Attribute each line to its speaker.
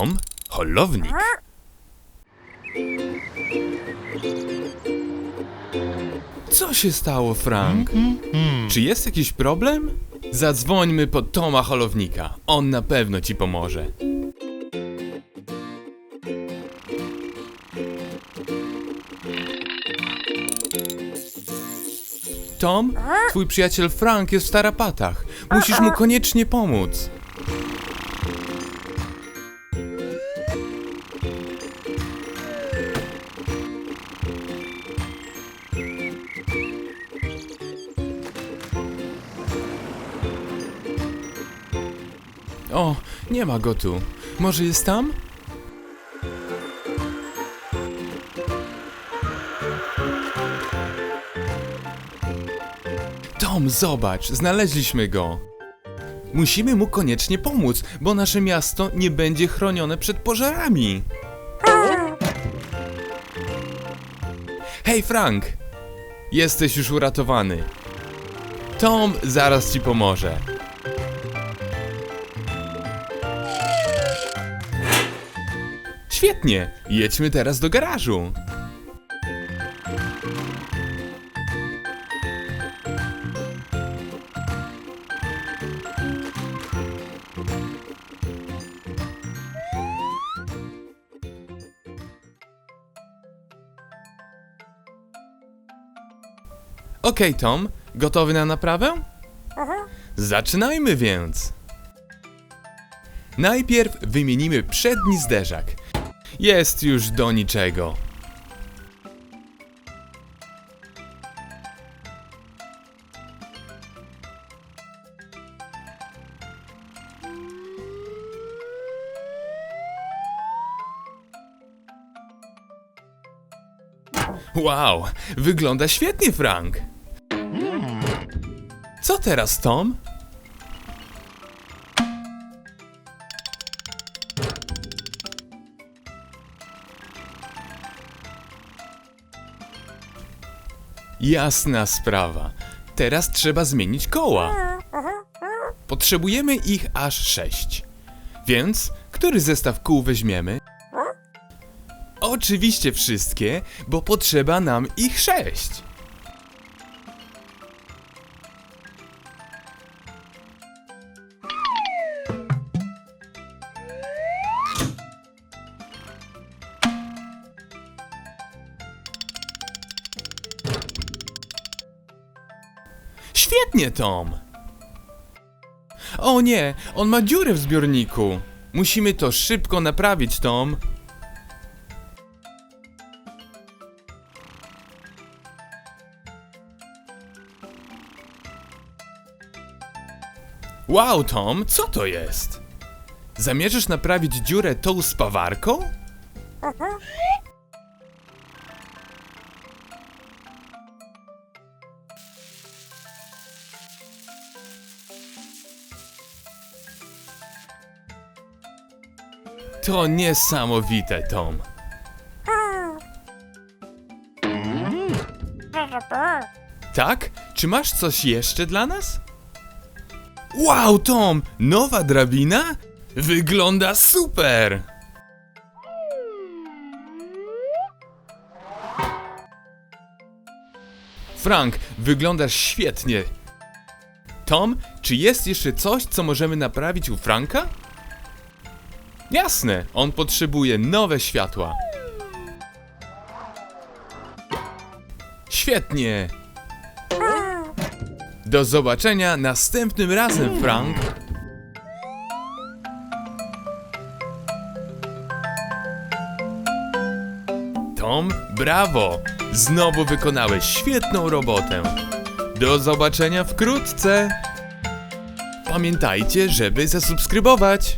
Speaker 1: Tom, holownik. Co się stało, Frank? Czy jest jakiś problem? Zadzwońmy po Toma Holownika. On na pewno ci pomoże. Tom, twój przyjaciel Frank jest w tarapatach. Musisz mu koniecznie pomóc. O, nie ma go tu. Może jest tam? Tom, zobacz, znaleźliśmy go. Musimy mu koniecznie pomóc, bo nasze miasto nie będzie chronione przed pożarami. Hej, Frank! Jesteś już uratowany. Tom zaraz ci pomoże. Świetnie! Jedźmy teraz do garażu. Okej, Tom, gotowy na naprawę? Zaczynajmy więc. Najpierw wymienimy przedni zderzak. Jest już do niczego. Wow, wygląda świetnie, Frank. Co teraz, Tom? Jasna sprawa. Teraz trzeba zmienić koła. Potrzebujemy ich aż sześć. Więc, który zestaw kół weźmiemy? Oczywiście wszystkie, bo potrzeba nam ich sześć. Świetnie, Tom! O nie, on ma dziurę w zbiorniku. Musimy to szybko naprawić, Tom. Wow, Tom, co to jest? Zamierzasz naprawić dziurę tą spawarką? To niesamowite, Tom. Tak? Czy masz coś jeszcze dla nas? Wow, Tom! Nowa drabina? Wygląda super! Frank, wyglądasz świetnie. Tom, czy jest jeszcze coś, co możemy naprawić u Franka? Jasne, on potrzebuje nowe światła. Świetnie! Do zobaczenia następnym razem, Frank. Tom, brawo! Znowu wykonałeś świetną robotę. Do zobaczenia wkrótce. Pamiętajcie, żeby zasubskrybować.